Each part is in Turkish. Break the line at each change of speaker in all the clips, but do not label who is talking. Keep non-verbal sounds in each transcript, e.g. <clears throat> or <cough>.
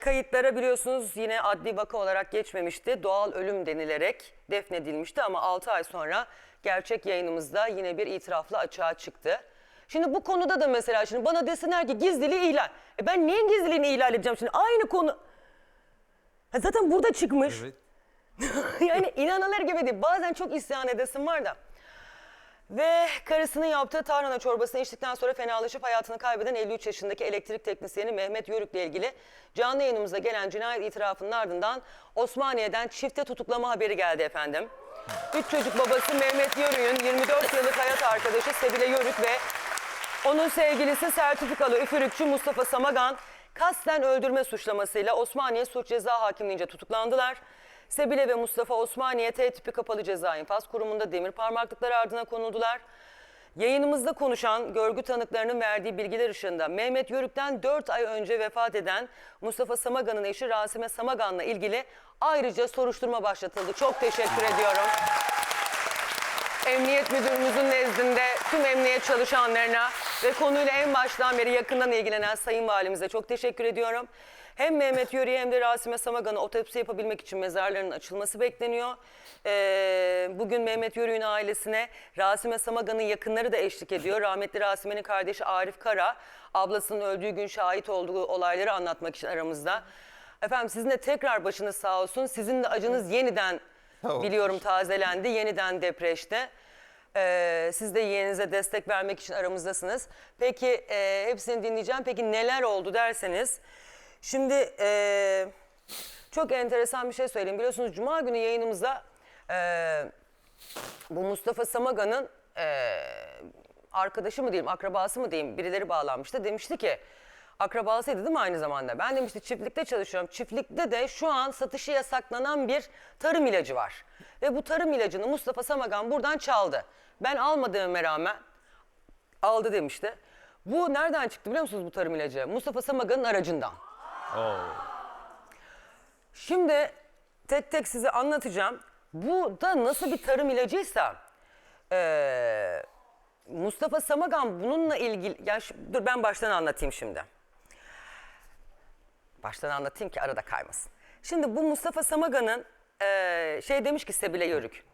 Kayıtlara biliyorsunuz yine adli vaka olarak geçmemişti. Doğal ölüm denilerek defnedilmişti ama 6 ay sonra gerçek yayınımızda yine bir itirafla açığa çıktı. Şimdi bu konuda da mesela şimdi bana desinler ki gizliliği ihlal. E ben neyin gizliliğini ihlal edeceğim şimdi? Aynı konu. Ha zaten burada çıkmış.
Evet. <laughs>
yani inanılır gibi değil. Bazen çok isyan edesim var da. Ve karısının yaptığı tarhana çorbasını içtikten sonra fenalaşıp hayatını kaybeden 53 yaşındaki elektrik teknisyeni Mehmet Yörük'le ilgili canlı yayınımıza gelen cinayet itirafının ardından Osmaniye'den çifte tutuklama haberi geldi efendim. Üç çocuk babası Mehmet Yörük'ün 24 yıllık hayat arkadaşı Sebile Yörük ve onun sevgilisi sertifikalı üfürükçü Mustafa Samagan kasten öldürme suçlamasıyla Osmaniye Suç Ceza Hakimliğince tutuklandılar. Sebile ve Mustafa Osmaniye T tipi kapalı ceza infaz kurumunda demir parmaklıklar ardına konuldular. Yayınımızda konuşan görgü tanıklarının verdiği bilgiler ışığında Mehmet Yörük'ten 4 ay önce vefat eden Mustafa Samagan'ın eşi Rasime Samagan'la ilgili ayrıca soruşturma başlatıldı. Çok teşekkür ediyorum. Emniyet Müdürümüzün nezdinde tüm emniyet çalışanlarına ve konuyla en baştan beri yakından ilgilenen Sayın Valimize çok teşekkür ediyorum. Hem Mehmet Yörü'ye hem de Rasime Samagan'a otopsi yapabilmek için mezarlarının açılması bekleniyor. Ee, bugün Mehmet Yörü'nün ailesine Rasime Samagan'ın yakınları da eşlik ediyor. Rahmetli Rasime'nin kardeşi Arif Kara, ablasının öldüğü gün şahit olduğu olayları anlatmak için aramızda. Efendim sizin de tekrar başınız sağ olsun. Sizin de acınız yeniden biliyorum tazelendi. Yeniden depreşte. Ee, siz de yeğeninize destek vermek için aramızdasınız. Peki e, hepsini dinleyeceğim. Peki neler oldu derseniz. Şimdi e, çok enteresan bir şey söyleyeyim. Biliyorsunuz Cuma günü yayınımızda e, bu Mustafa Samagan'ın e, arkadaşı mı diyeyim, akrabası mı diyeyim birileri bağlanmıştı. Demişti ki akrabasıydı değil mi aynı zamanda? Ben demişti çiftlikte çalışıyorum. Çiftlikte de şu an satışı yasaklanan bir tarım ilacı var. Ve bu tarım ilacını Mustafa Samagan buradan çaldı. Ben almadığıma rağmen aldı demişti. Bu nereden çıktı biliyor musunuz bu tarım ilacı? Mustafa Samagan'ın aracından. Şimdi tek tek size anlatacağım. Bu da nasıl bir tarım ilacıysa eee, Mustafa Samagan bununla ilgili... Ya şu- dur ben baştan anlatayım şimdi. Baştan anlatayım ki arada kaymasın. Şimdi bu Mustafa Samagan'ın eee, şey demiş ki Sebile Yörük.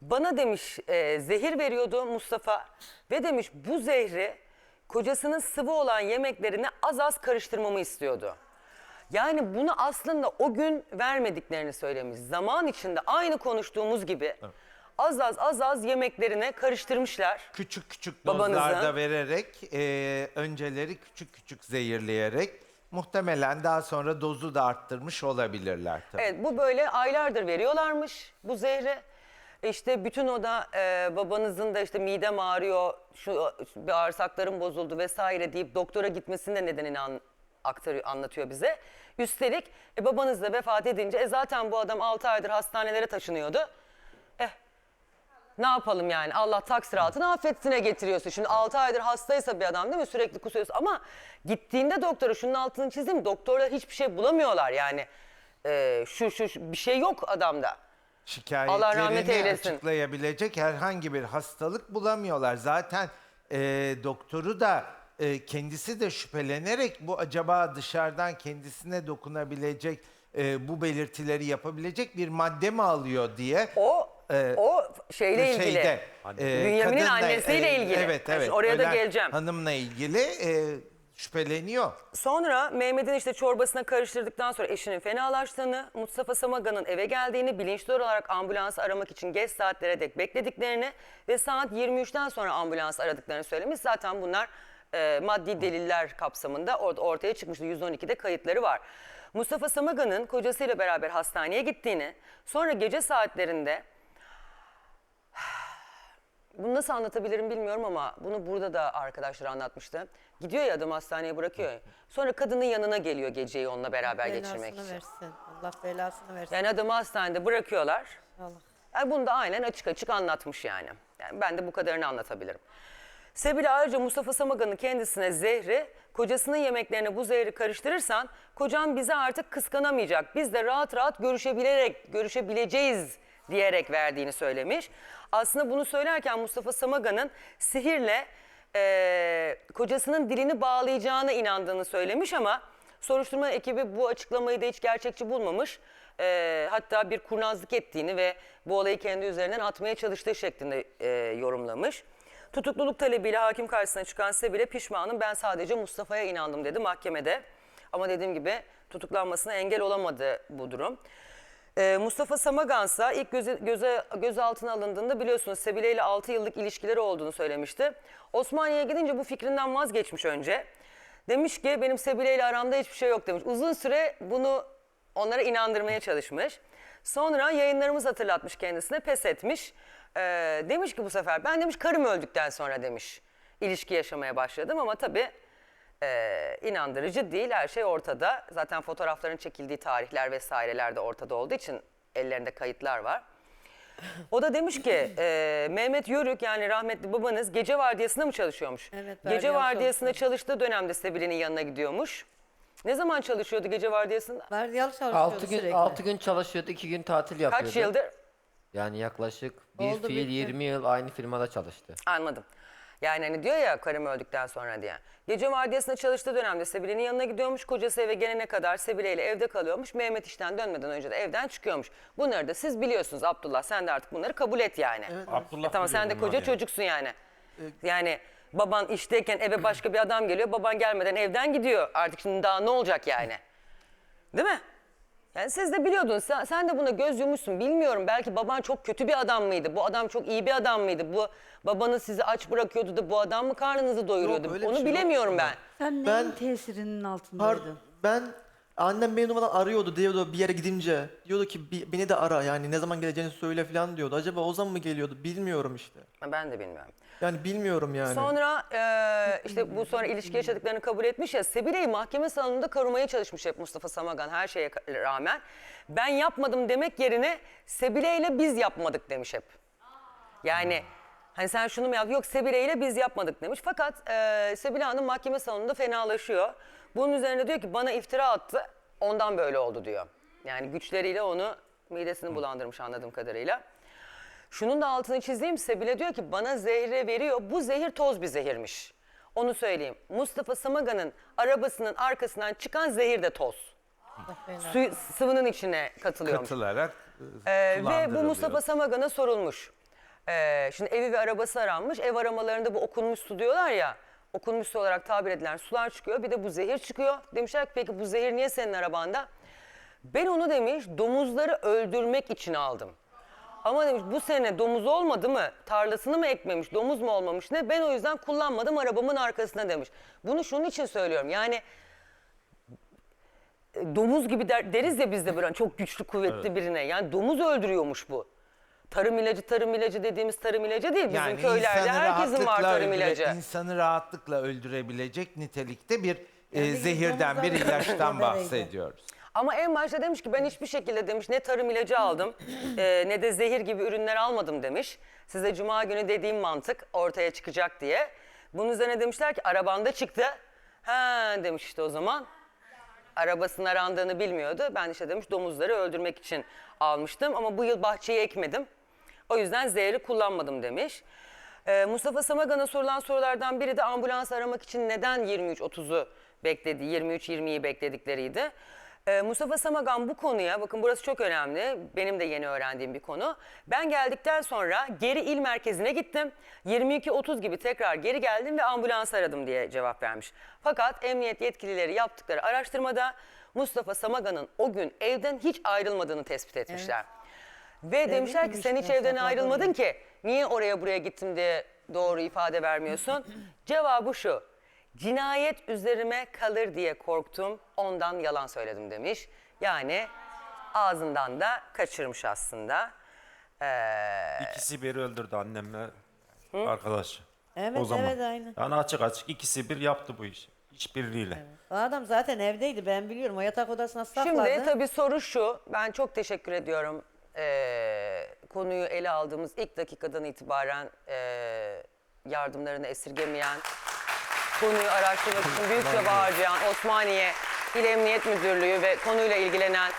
Bana demiş e, zehir veriyordu Mustafa ve demiş bu zehri kocasının sıvı olan yemeklerine az az karıştırmamı istiyordu. Yani bunu aslında o gün vermediklerini söylemiş. Zaman içinde aynı konuştuğumuz gibi az az az az yemeklerine karıştırmışlar.
Küçük küçük
Babanızın-
dozlarda vererek, e, önceleri küçük küçük zehirleyerek muhtemelen daha sonra dozu da arttırmış olabilirler tabii.
Evet bu böyle aylardır veriyorlarmış bu zehri. İşte bütün o da e, babanızın da işte midem ağrıyor, şu bağırsaklarım bozuldu vesaire deyip doktora gitmesinin de nedenini an, aktarıyor, anlatıyor bize. Üstelik e, babanız da vefat edince e, zaten bu adam 6 aydır hastanelere taşınıyordu. Eh ne yapalım yani Allah taksir altına affettiğine getiriyorsun. Şimdi 6 aydır hastaysa bir adam değil mi sürekli kusuyorsun ama gittiğinde doktora şunun altını çizeyim doktorlar hiçbir şey bulamıyorlar yani. Ee, şu, şu şu bir şey yok adamda. Allah rahmet
Şikayetlerini
eylesin.
açıklayabilecek herhangi bir hastalık bulamıyorlar. Zaten e, doktoru da e, kendisi de şüphelenerek bu acaba dışarıdan kendisine dokunabilecek e, bu belirtileri yapabilecek bir madde mi alıyor diye
O
Ee,
o şeyle ilgili.
e,
Bünyamin'in
kadınla,
annesiyle
e,
ilgili.
Evet evet.
oraya da
ölen
geleceğim.
Hanımla ilgili e, şüpheleniyor.
Sonra Mehmet'in işte çorbasına karıştırdıktan sonra eşinin fenalaştığını, Mustafa Samagan'ın eve geldiğini, bilinçli olarak ambulansı aramak için geç saatlere dek beklediklerini ve saat 23'ten sonra ambulans aradıklarını söylemiş. Zaten bunlar e, maddi deliller kapsamında orada ortaya çıkmıştı. 112'de kayıtları var. Mustafa Samagan'ın kocasıyla beraber hastaneye gittiğini, sonra gece saatlerinde bunu nasıl anlatabilirim bilmiyorum ama bunu burada da arkadaşlar anlatmıştı. Gidiyor ya adam hastaneye bırakıyor. ya. Sonra kadının yanına geliyor geceyi onunla beraber geçirmek
belasını
için.
versin. Allah belasını versin.
Yani adamı hastanede bırakıyorlar.
Allah.
Yani bunu da aynen açık açık anlatmış yani. yani ben de bu kadarını anlatabilirim. Sebile ayrıca Mustafa Samagan'ın kendisine zehri, kocasının yemeklerine bu zehri karıştırırsan kocan bizi artık kıskanamayacak. Biz de rahat rahat görüşebilerek, görüşebileceğiz diyerek verdiğini söylemiş. Aslında bunu söylerken Mustafa Samagan'ın sihirle eee, kocasının dilini bağlayacağına inandığını söylemiş ama Soruşturma ekibi bu açıklamayı da hiç gerçekçi bulmamış. Ee, hatta bir kurnazlık ettiğini ve bu olayı kendi üzerinden atmaya çalıştığı şeklinde e, yorumlamış. Tutukluluk talebiyle hakim karşısına çıkan Sebile pişmanım ben sadece Mustafa'ya inandım dedi mahkemede. Ama dediğim gibi tutuklanmasına engel olamadı bu durum. Ee, Mustafa Samagansa ilk göze, göze, gözaltına alındığında biliyorsunuz Sebile ile 6 yıllık ilişkileri olduğunu söylemişti. Osmaniye'ye gidince bu fikrinden vazgeçmiş önce. Demiş ki benim Sebile ile aramda hiçbir şey yok demiş. Uzun süre bunu onlara inandırmaya çalışmış. Sonra yayınlarımız hatırlatmış kendisine pes etmiş. Ee, demiş ki bu sefer ben demiş karım öldükten sonra demiş ilişki yaşamaya başladım ama tabii e, inandırıcı değil. Her şey ortada. Zaten fotoğrafların çekildiği tarihler vesaireler de ortada olduğu için ellerinde kayıtlar var. O da demiş ki <laughs> e, Mehmet Yörük yani rahmetli babanız gece vardiyasında mı çalışıyormuş?
Evet,
Gece
vardiyalı
vardiyasında çalıştığı dönemde Sebile'nin yanına gidiyormuş. Ne zaman çalışıyordu gece vardiyasında?
Vardiyalı çalışıyordu
6 gün
sürekli.
6 gün çalışıyordu, 2 gün tatil yapıyordu.
Kaç yıldır?
Yani yaklaşık bir
Oldu,
fiil
bitti.
20 yıl aynı firmada çalıştı.
Anladım. Yani hani diyor ya karım öldükten sonra diye. Gece vardiyasında çalıştığı dönemde Sebile'nin yanına gidiyormuş. Kocası eve gelene kadar Sebile ile evde kalıyormuş. Mehmet işten dönmeden önce de evden çıkıyormuş. Bunları da siz biliyorsunuz Abdullah. Sen de artık bunları kabul et yani.
Abdullah
E tamam sen de koca
yani.
çocuksun yani. Yani baban işteyken eve başka bir adam geliyor. Baban gelmeden evden gidiyor. Artık şimdi daha ne olacak yani? Değil mi? Yani siz de biliyordun. Sen, sen de buna göz yummuşsun. Bilmiyorum. Belki baban çok kötü bir adam mıydı? Bu adam çok iyi bir adam mıydı? Bu babanız sizi aç bırakıyordu da bu adam mı karnınızı doyuruyordu?
öyle bir
Onu
şey yok.
bilemiyorum ben.
Sen neyin
Ben-
tesirinin
Par-
altındaydın?
ben annem beni numaradan arıyordu diyordu bir yere gidince. Diyordu ki "Bi- beni de ara yani ne zaman geleceğini söyle falan diyordu. Acaba o zaman mı geliyordu bilmiyorum işte.
Ben de bilmiyorum.
Yani bilmiyorum yani.
Sonra eee, işte bu sonra ilişki yaşadıklarını kabul etmiş ya Sebile'yi mahkeme salonunda korumaya çalışmış hep Mustafa Samagan her şeye rağmen. Ben yapmadım demek yerine Sebile ile biz yapmadık demiş hep. Yani hani sen şunu mu yaptın? Yok Sebile ile biz yapmadık demiş. Fakat eee Sebile Hanım mahkeme salonunda fenalaşıyor. Bunun üzerine diyor ki bana iftira attı ondan böyle oldu diyor. Yani güçleriyle onu midesini bulandırmış anladığım kadarıyla. Şunun da altını çizeyim Sebile diyor ki bana zehri veriyor. Bu zehir toz bir zehirmiş. Onu söyleyeyim. Mustafa Samagan'ın arabasının arkasından çıkan zehir de toz. Su, sıvının içine katılıyormuş.
Katılarak e,
Ee, ve bu. Mustafa Samagan'a sorulmuş. Ee, şimdi evi ve arabası aranmış. Ev aramalarında bu okunmuş su diyorlar ya. Okunmuş su olarak tabir edilen sular çıkıyor. Bir de bu zehir çıkıyor. Demişler ki peki bu zehir niye senin arabanda? Ben onu demiş domuzları öldürmek için aldım. Ama demiş bu sene domuz olmadı mı? Tarlasını mı ekmemiş, domuz mu olmamış ne? Ben o yüzden kullanmadım arabamın arkasına demiş. Bunu şunun için söylüyorum. Yani e, domuz gibi der, deriz ya biz de böyle hani çok güçlü kuvvetli birine. Yani domuz öldürüyormuş bu. Tarım ilacı, tarım ilacı dediğimiz tarım ilacı değil. Bizim köylerde
insanı
herkesin var
rahatlıkla
tarım
öldüre-
ilacı.
insanı rahatlıkla öldürebilecek nitelikte bir e, zehirden bir ilaçtan <laughs> bahsediyoruz.
Ama en başta demiş ki ben hiçbir şekilde demiş ne tarım ilacı aldım e, ne de zehir gibi ürünler almadım demiş. Size cuma günü dediğim mantık ortaya çıkacak diye. Bunun üzerine demişler ki arabanda çıktı. Ha demiş işte o zaman. Arabasının arandığını bilmiyordu. Ben işte demiş domuzları öldürmek için almıştım ama bu yıl bahçeyi ekmedim. O yüzden zehri kullanmadım demiş. Ee, Mustafa Samagan'a sorulan sorulardan biri de ambulans aramak için neden 23.30'u bekledi, 23.20'yi bekledikleriydi. Ee, Mustafa Samagan bu konuya, bakın burası çok önemli, benim de yeni öğrendiğim bir konu. Ben geldikten sonra geri il merkezine gittim. 22.30 gibi tekrar geri geldim ve ambulans aradım diye cevap vermiş. Fakat emniyet yetkilileri yaptıkları araştırmada Mustafa Samagan'ın o gün evden hiç ayrılmadığını tespit etmişler. Ve demişler ki sen hiç evden ayrılmadın ki niye oraya buraya gittim diye doğru ifade vermiyorsun. <clears throat> Cevabı şu. Cinayet üzerime kalır diye korktum. Ondan yalan söyledim demiş. Yani ağzından da kaçırmış aslında. Ee,
İkisi bir öldürdü annemle arkadaş.
Evet,
o zaman.
evet, aynen.
Yani açık açık ikisi bir yaptı bu işi. İşbirliğiyle.
O adam zaten evdeydi ben biliyorum. O yatak odasına sakladı.
Şimdi tabii soru şu. Ben çok teşekkür ediyorum. Ee, konuyu ele aldığımız ilk dakikadan itibaren ee, yardımlarını esirgemeyen, konuyu araştırmak için büyük çaba harcayan Osmaniye İl Emniyet Müdürlüğü ve konuyla ilgilenen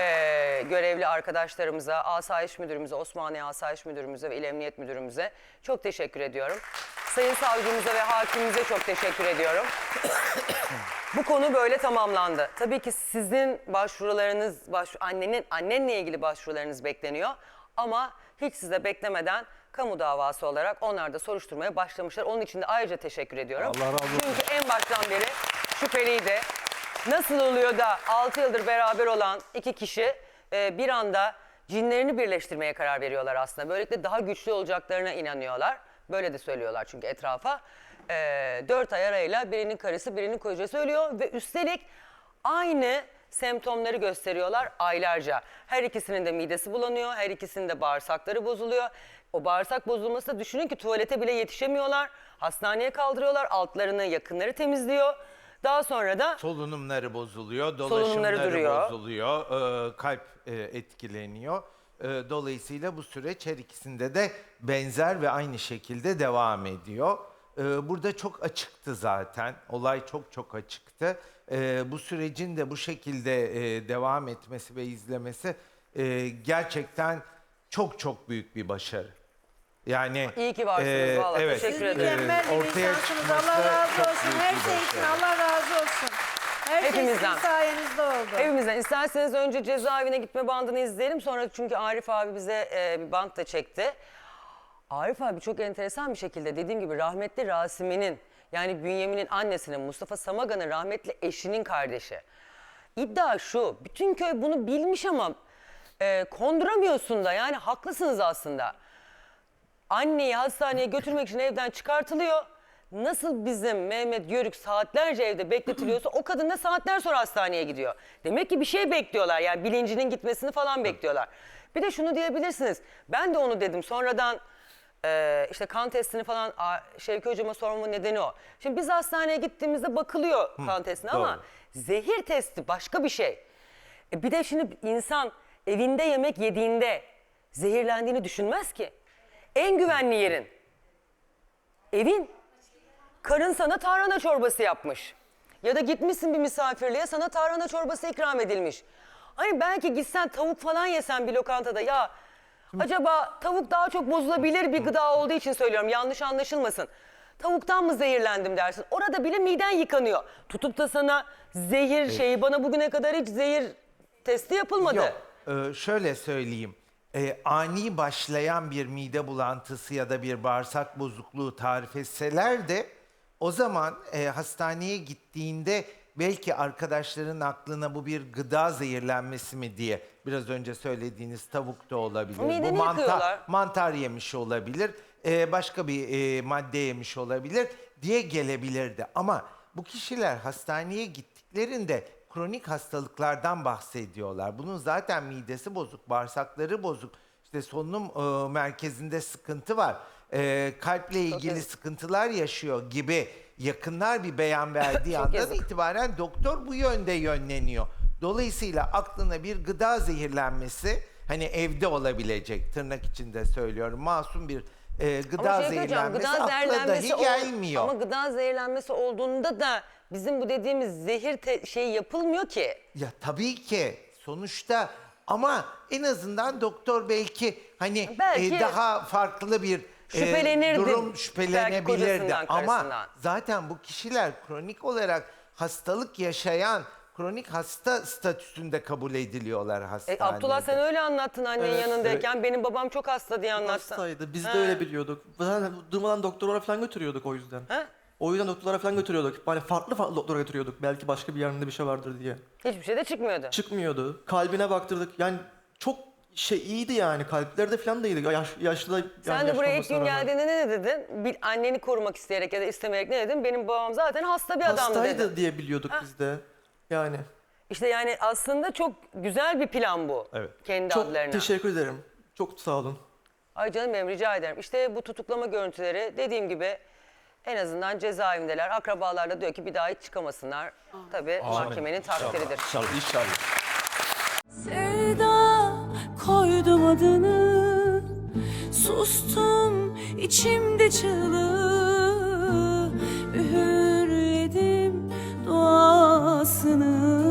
ee, görevli arkadaşlarımıza, Asayiş Müdürümüze, Osmaniye Asayiş Müdürümüze ve İl Emniyet Müdürümüze çok teşekkür ediyorum. Sayın Savcımıza ve Hakimimize çok teşekkür ediyorum. <coughs> Bu konu böyle tamamlandı. Tabii ki sizin başvurularınız, baş, annenin annenle ilgili başvurularınız bekleniyor. Ama hiç size beklemeden kamu davası olarak onlar da soruşturmaya başlamışlar. Onun için de ayrıca teşekkür ediyorum.
Allah razı olsun.
Çünkü en baştan beri şüpheliydi. Nasıl oluyor da 6 yıldır beraber olan iki kişi e, bir anda cinlerini birleştirmeye karar veriyorlar aslında. Böylelikle daha güçlü olacaklarına inanıyorlar. Böyle de söylüyorlar çünkü etrafa. E, 4 ay arayla birinin karısı birinin kocası ölüyor ve üstelik aynı semptomları gösteriyorlar aylarca. Her ikisinin de midesi bulanıyor, her ikisinin de bağırsakları bozuluyor. O bağırsak bozulması da düşünün ki tuvalete bile yetişemiyorlar. Hastaneye kaldırıyorlar, altlarını yakınları temizliyor. Daha sonra da
Solunumları bozuluyor,
Solunumları
dolaşımları
duruyor.
bozuluyor, e, kalp e, etkileniyor. E, dolayısıyla bu süreç her ikisinde de benzer ve aynı şekilde devam ediyor. E, burada çok açıktı zaten, olay çok çok açıktı. E, bu sürecin de bu şekilde e, devam etmesi ve izlemesi e, gerçekten çok çok büyük bir başarı. Yani
İyi ki varsınız, vallahi.
evet,
Teşekkür
Siz
ederim.
mükemmel bir
ortaya
insansınız.
çıkması
Allah razı
çok
olsun.
büyük
Her
bir
şey için
başarı.
Allah razı olsun. Her şey
Hepimizden.
sizin sayenizde oldu.
Hepimizden. İsterseniz önce cezaevine gitme bandını izleyelim. Sonra çünkü Arif abi bize e, bir band da çekti. Arif abi çok enteresan bir şekilde dediğim gibi rahmetli Rasimi'nin yani Bünyamin'in annesinin Mustafa Samagan'ın rahmetli eşinin kardeşi. İddia şu bütün köy bunu bilmiş ama e, konduramıyorsun da yani haklısınız aslında. Anneyi hastaneye götürmek için evden çıkartılıyor. Nasıl bizim Mehmet Yörük saatlerce evde bekletiliyorsa o kadın da saatler sonra hastaneye gidiyor. Demek ki bir şey bekliyorlar yani bilincinin gitmesini falan bekliyorlar. Bir de şunu diyebilirsiniz. Ben de onu dedim sonradan e, işte kan testini falan a, Şevki Hocama sormamın nedeni o. Şimdi biz hastaneye gittiğimizde bakılıyor kan testine ama zehir testi başka bir şey. E bir de şimdi insan evinde yemek yediğinde zehirlendiğini düşünmez ki. En güvenli yerin. Evin. Karın sana tarhana çorbası yapmış. Ya da gitmişsin bir misafirliğe sana tarhana çorbası ikram edilmiş. Hani belki gitsen tavuk falan yesen bir lokantada ya acaba tavuk daha çok bozulabilir bir gıda olduğu için söylüyorum yanlış anlaşılmasın. Tavuktan mı zehirlendim dersin. Orada bile miden yıkanıyor. Tutup da sana zehir şeyi bana bugüne kadar hiç zehir testi yapılmadı.
Yok, e, şöyle söyleyeyim. E, ani başlayan bir mide bulantısı ya da bir bağırsak bozukluğu tarif etseler de o zaman e, hastaneye gittiğinde belki arkadaşların aklına bu bir gıda zehirlenmesi mi diye biraz önce söylediğiniz tavuk da olabilir.
Mideni
bu mantar,
yıkıyorlar.
mantar yemiş olabilir, e, başka bir e, madde yemiş olabilir diye gelebilirdi. Ama bu kişiler hastaneye gittiklerinde kronik hastalıklardan bahsediyorlar. Bunun zaten midesi bozuk, bağırsakları bozuk, işte solunum e, merkezinde sıkıntı var, e, kalple ilgili
yazık.
sıkıntılar yaşıyor gibi yakınlar bir beyan verdiği <laughs>
Çok
andan
yazık.
itibaren doktor bu yönde yönleniyor. Dolayısıyla aklına bir gıda zehirlenmesi hani evde olabilecek tırnak içinde söylüyorum masum bir e, gıda
Ama şey hocam
zehirlenmesi
gıda
akla
zehirlenmesi
dahi
ol-
gelmiyor.
Ama gıda zehirlenmesi olduğunda da bizim bu dediğimiz zehir te- şey yapılmıyor ki.
Ya tabii ki sonuçta ama en azından doktor belki hani
Belki
e, daha farklı bir e,
şüphelenirdi
durum
belki
şüphelenebilirdi.
kocasından,
Ama
karısından.
zaten bu kişiler kronik olarak hastalık yaşayan kronik hasta statüsünde kabul ediliyorlar
E,
hastanede.
Abdullah sen öyle anlattın annenin
Evet,
yanındayken. Benim babam çok hasta diye anlattın.
Hastaydı. Biz de öyle biliyorduk. Zaten durmadan doktorlara falan götürüyorduk o yüzden.
Ha?
O yüzden doktorlara falan götürüyorduk. Hani farklı farklı doktora götürüyorduk. Belki başka bir yerinde bir şey vardır diye.
Hiçbir şey de çıkmıyordu.
Çıkmıyordu. Kalbine baktırdık. Yani çok şey iyiydi yani. Kalpleri de falan da iyiydi. Yaş, yaşlı da yani
Sen de buraya ilk
yaşlanmasına
gün
rağmen.
geldiğinde ne dedin? Bir anneni korumak isteyerek ya da istemeyerek ne dedin? Benim babam zaten hasta bir adamdı
Hastaydı
dedin.
diye biliyorduk biz de. Yani
İşte yani aslında çok güzel bir plan bu.
Evet.
Kendi
çok
adlarına.
teşekkür ederim. Çok sağ olun.
Ay canım benim rica ederim. İşte bu tutuklama görüntüleri dediğim gibi en azından cezaevindeler. Akrabalar da diyor ki bir daha hiç çıkamasınlar. Tabii mahkemenin takdiridir.
İnşallah, inşallah.
Sevda koydum adını Sustum içimde çığlık sana